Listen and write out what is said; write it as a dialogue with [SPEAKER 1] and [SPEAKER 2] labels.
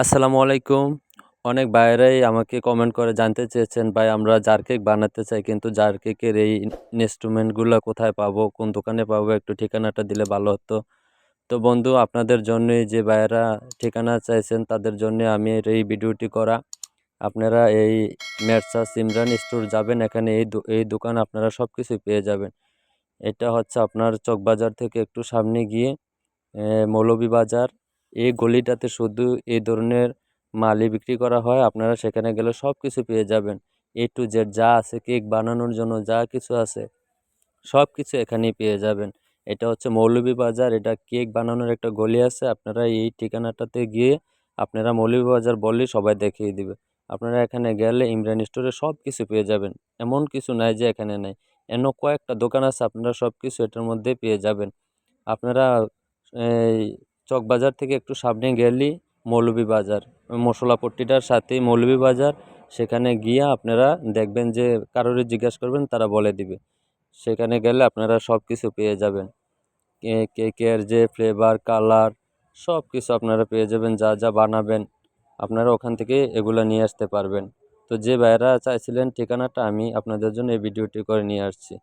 [SPEAKER 1] আসসালামু আলাইকুম। অনেক ভাইয়েরাই আমাকে কমেন্ট করে জানতে চেয়েছেন, ভাই, আমরা জার কেক বানাতে চাই, কিন্তু জার কেকের এই ইনস্ট্রুমেন্টগুলো কোথায় পাবো? কোন দোকানে পাবো? একটু ঠিকানাটা দিলে ভালো হতো। তো বন্ধু, আপনাদের জন্যই যে ভাইয়েরা ঠিকানা চাইছেন, তাদের জন্য আমি এই ভিডিওটি করা। আপনারা এই মেরসা সিমরান স্টোর যাবেন, এখানে এই এই দোকান আপনারা সব কিছুই পেয়ে যাবেন। এটা হচ্ছে আপনার চকবাজার থেকে একটু সামনে গিয়ে মৌলভীবাজার। এই গলিটাতে শুধু এই ধরনের মালই বিক্রি করা হয়, আপনারা সেখানে গেলে সব কিছু পেয়ে যাবেন। এ টু জেড যা আছে, কেক বানানোর জন্য যা কিছু আছে সব কিছু এখানেই পেয়ে যাবেন। এটা হচ্ছে মৌলভীবাজার, এটা কেক বানানোর একটা গলি আছে, আপনারা এই ঠিকানাটাতে গিয়ে আপনারা মৌলভীবাজার বললেই সবাই দেখিয়ে দিবে। আপনারা এখানে গেলে ইমরান স্টোরে সব কিছু পেয়ে যাবেন, এমন কিছু নাই যে এখানে নাই। এন কয়েকটা দোকান আছে, আপনারা সব কিছু এটার মধ্যে পেয়ে যাবেন। আপনারা চকবাজার থেকে একটু সামনে গেলেই মৌলভীবাজার মশলাপট্টিটার সাথেই মৌলভীবাজার সেখানে গিয়ে আপনারা দেখবেন যে কারোরই জিজ্ঞেস করবেন, তারা বলে দিবে। সেখানে গেলে আপনারা সব কিছু পেয়ে যাবেন। কেকের যে ফ্লেভার কালার সব কিছু আপনারা পেয়ে যাবেন, যা যা বানাবেন। আপনারা ওখান থেকে এগুলো নিয়ে আসতে পারবেন। তো যে ভাইয়েরা চাইছিলেন ঠিকানাটা, আমি আপনাদের জন্য এই ভিডিওটি করে নিয়ে আসছি।